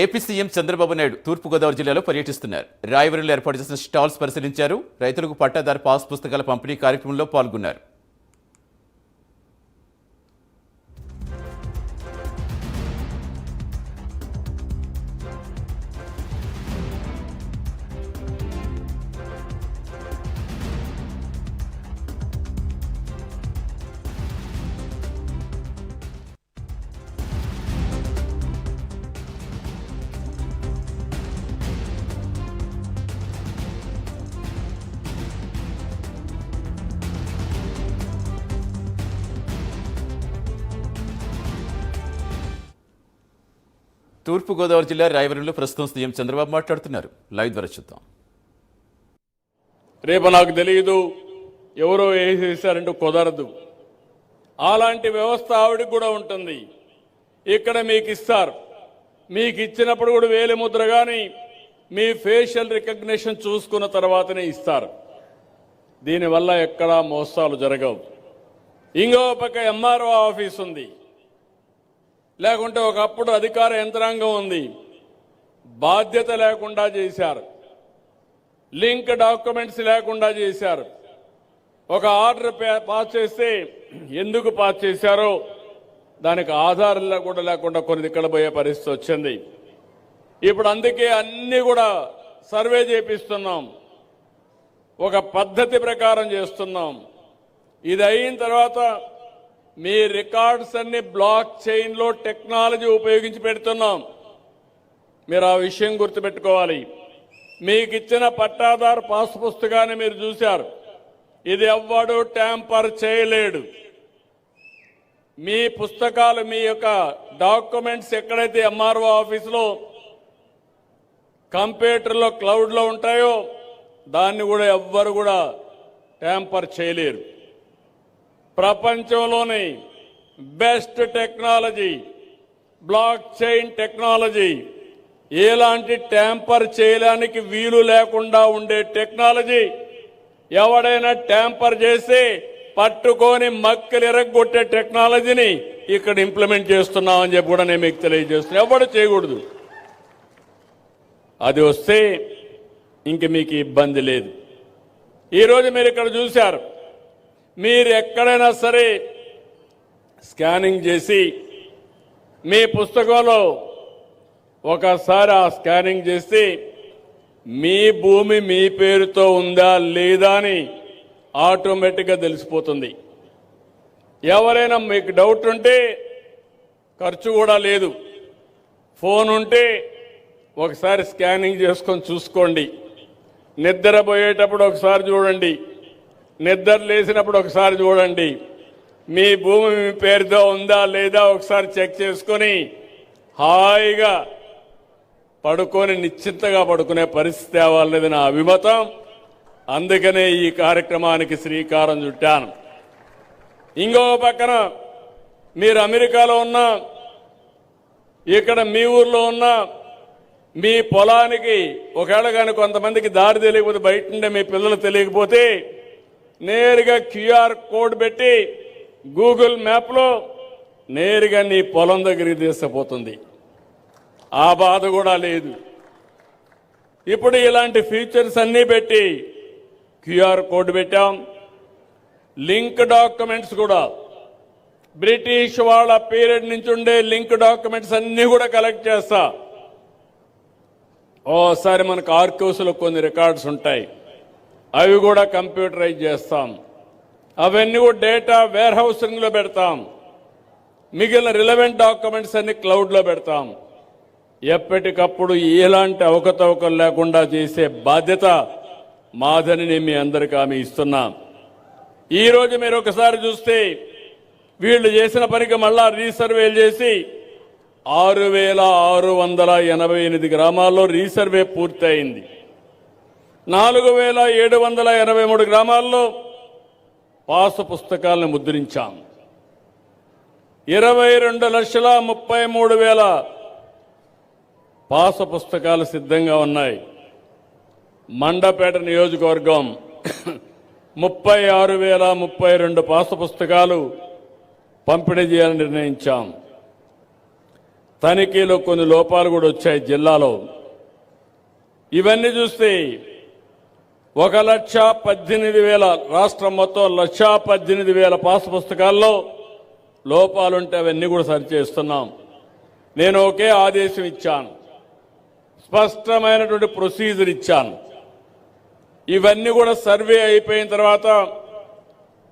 AP CM Chandrababu Naidu తూర్పుగోదావరి జిల్లాలో పర్యటిస్తున్నారు. రాయవరంలో ఏర్పాటు చేసిన స్టాల్స్ పరిశీలించారు. రైతులకు పట్టాదారు పాస్ పుస్తకాల పంపిణీ కార్యక్రమంలో పాల్గొన్నారు. తూర్పుగోదావరి జిల్లా రాయవరంలో ప్రస్తుతం సీఎం చంద్రబాబు మాట్లాడుతున్నారు. లైవ్ ద్వారా చూద్దాం. రేపు నాకు తెలియదు ఎవరో వేసేసారంటూ కుదరదు. అలాంటి వ్యవస్థ ఆవిడకి కూడా ఉంటుంది. ఇక్కడ మీకు ఇస్తారు. మీకు ఇచ్చినప్పుడు కూడా వేలి ముద్ర కానీ మీ ఫేషియల్ రికగ్నిషన్ చూసుకున్న తర్వాతనే ఇస్తారు. దీనివల్ల ఎక్కడా మోసాలు జరగవు. ఇంకో పక్క ఎంఆర్ఓ ఆఫీస్ ఉంది. లేకుంటే ఒకప్పుడు అధికార యంత్రాంగం ఉంది. బాధ్యత లేకుండా చేశారు. లింక్ డాక్యుమెంట్స్ లేకుండా చేశారు. ఒక ఆర్డర్ పే- పాస్ చేస్తే ఎందుకు పాస్ చేశారో దానికి ఆధారం కూడా లేకుండా కొన్ని దిక్కడపోయే పరిస్థితి వచ్చింది. ఇప్పుడు అందుకే అన్ని కూడా సర్వే చేపిస్తున్నాం. ఒక పద్ధతి ప్రకారం చేస్తున్నాం. ఇది అయిన తర్వాత మీ రికార్డ్స్ అన్ని బ్లాక్ చైన్లో టెక్నాలజీ ఉపయోగించి పెడుతున్నాం. మీరు ఆ విషయం గుర్తుపెట్టుకోవాలి. మీకు ఇచ్చిన పట్టాదారు పాస్ పుస్తకాన్ని మీరు చూశారు. ఇది ఎవ్వడు ట్యాంపర్ చేయలేడు. మీ పుస్తకాలు మీ యొక్క డాక్యుమెంట్స్ ఎక్కడైతే ఎంఆర్ఓ ఆఫీసులో కంప్యూటర్లో క్లౌడ్లో ఉంటాయో దాన్ని కూడా ఎవ్వరు కూడా ట్యాంపర్ చేయలేరు. ప్రపంచంలోని best technology block chain technology. ఎలాంటి ట్యాంపర్ చేయడానికి వీలు లేకుండా ఉండే టెక్నాలజీ ఎవడైనా ట్యాంపర్ చేసి పట్టుకొని మక్కలు ఎరగొట్టే టెక్నాలజీని ఇక్కడ ఇంప్లిమెంట్ చేస్తున్నామని చెప్పి కూడా నేను మీకు తెలియజేస్తున్నా. ఎవడు చేయకూడదు. అది వస్తే ఇంక మీకు ఇబ్బంది లేదు. ఈరోజు మీరు ఇక్కడ చూశారు. మీరు ఎక్కడైనా సరే స్కానింగ్ చేసి మీ పుస్తకంలో ఒకసారి ఆ స్కానింగ్ చేస్తే మీ భూమి మీ పేరుతో ఉందా లేదా అని ఆటోమేటిక్గా తెలిసిపోతుంది. ఎవరైనా మీకు డౌట్ ఉంటే ఖర్చు కూడా లేదు. ఫోన్ ఉంటే ఒకసారి స్కానింగ్ చేసుకొని చూసుకోండి. నిద్రపోయేటప్పుడు ఒకసారి చూడండి. నిద్ర లేసినప్పుడు ఒకసారి చూడండి. మీ భూమి మీ పేరుతో ఉందా లేదా ఒకసారి చెక్ చేసుకొని హాయిగా పడుకొని నిశ్చింతగా పడుకునే పరిస్థితి అవ్వాలనేది నా అభిమతం. అందుకనే ఈ కార్యక్రమానికి శ్రీకారం చుట్టాను. ఇంకో పక్కన మీరు అమెరికాలో ఉన్నా ఇక్కడ మీ ఊర్లో ఉన్నా మీ పొలానికి ఒకవేళ కానీ కొంతమందికి దారి తెలియకపోతే బయట ఉండే మీ పిల్లలు తెలియకపోతే నేరుగా క్యూఆర్ కోడ్ పెట్టి గూగుల్ మ్యాప్లో నేరుగా నీ పొలం దగ్గరికి తీసుకుపోతుంది. ఆ బాధ కూడా లేదు. ఇప్పుడు ఇలాంటి ఫీచర్స్ అన్నీ పెట్టి క్యూఆర్ కోడ్ పెట్టాం. లింక్ డాక్యుమెంట్స్ కూడా. బ్రిటిష్ వాళ్ళ పీరియడ్ నుంచి ఉండే లింక్ డాక్యుమెంట్స్ అన్నీ కూడా కలెక్ట్ చేస్తా. ఓసారి మనకు ఆర్కౌస్లో కొన్ని రికార్డ్స్ ఉంటాయి. అవి కూడా కంప్యూటరైజ్ చేస్తాం. అవన్నీ కూడా డేటా వేర్ హౌసింగ్లో పెడతాం. మిగిలిన రిలవెంట్ డాక్యుమెంట్స్ అన్ని క్లౌడ్లో పెడతాం. ఎప్పటికప్పుడు ఎలాంటి అవకతవకలు లేకుండా చేసే బాధ్యత మాదని నేను మీ అందరికీ ఆమె ఇస్తున్నా. ఈరోజు మీరు ఒకసారి చూస్తే వీళ్ళు చేసిన పనికి మళ్ళా రీసర్వేలు చేసి ఆరు వేల ఆరు వందల ఎనభై ఎనిమిది గ్రామాల్లో రీసర్వే పూర్తయింది. నాలుగు వేల ఏడు వందల ఎనభై మూడు గ్రామాల్లో పాసు పుస్తకాలను ముద్రించాం. ఇరవై రెండు లక్షల ముప్పై మూడు వేల పాస పుస్తకాలు సిద్ధంగా ఉన్నాయి. మండపేట నియోజకవర్గం ముప్పై ఆరు వేల ముప్పై రెండు పాసు పుస్తకాలు పంపిణీ చేయాలని నిర్ణయించాం. తనిఖీలో కొన్ని లోపాలు కూడా వచ్చాయి జిల్లాలో. ఇవన్నీ చూస్తే ఒక లక్ష పద్దెనిమిది వేల రాష్ట్రం మొత్తం లక్ష పద్దెనిమిది వేల పాస్ పుస్తకాల్లో లోపాలుంటే అవన్నీ కూడా సరిచేస్తున్నాం నేను ఒకే ఆదేశం ఇచ్చాను. స్పష్టమైనటువంటి ప్రొసీజర్ ఇచ్చాను. ఇవన్నీ కూడా సర్వే అయిపోయిన తర్వాత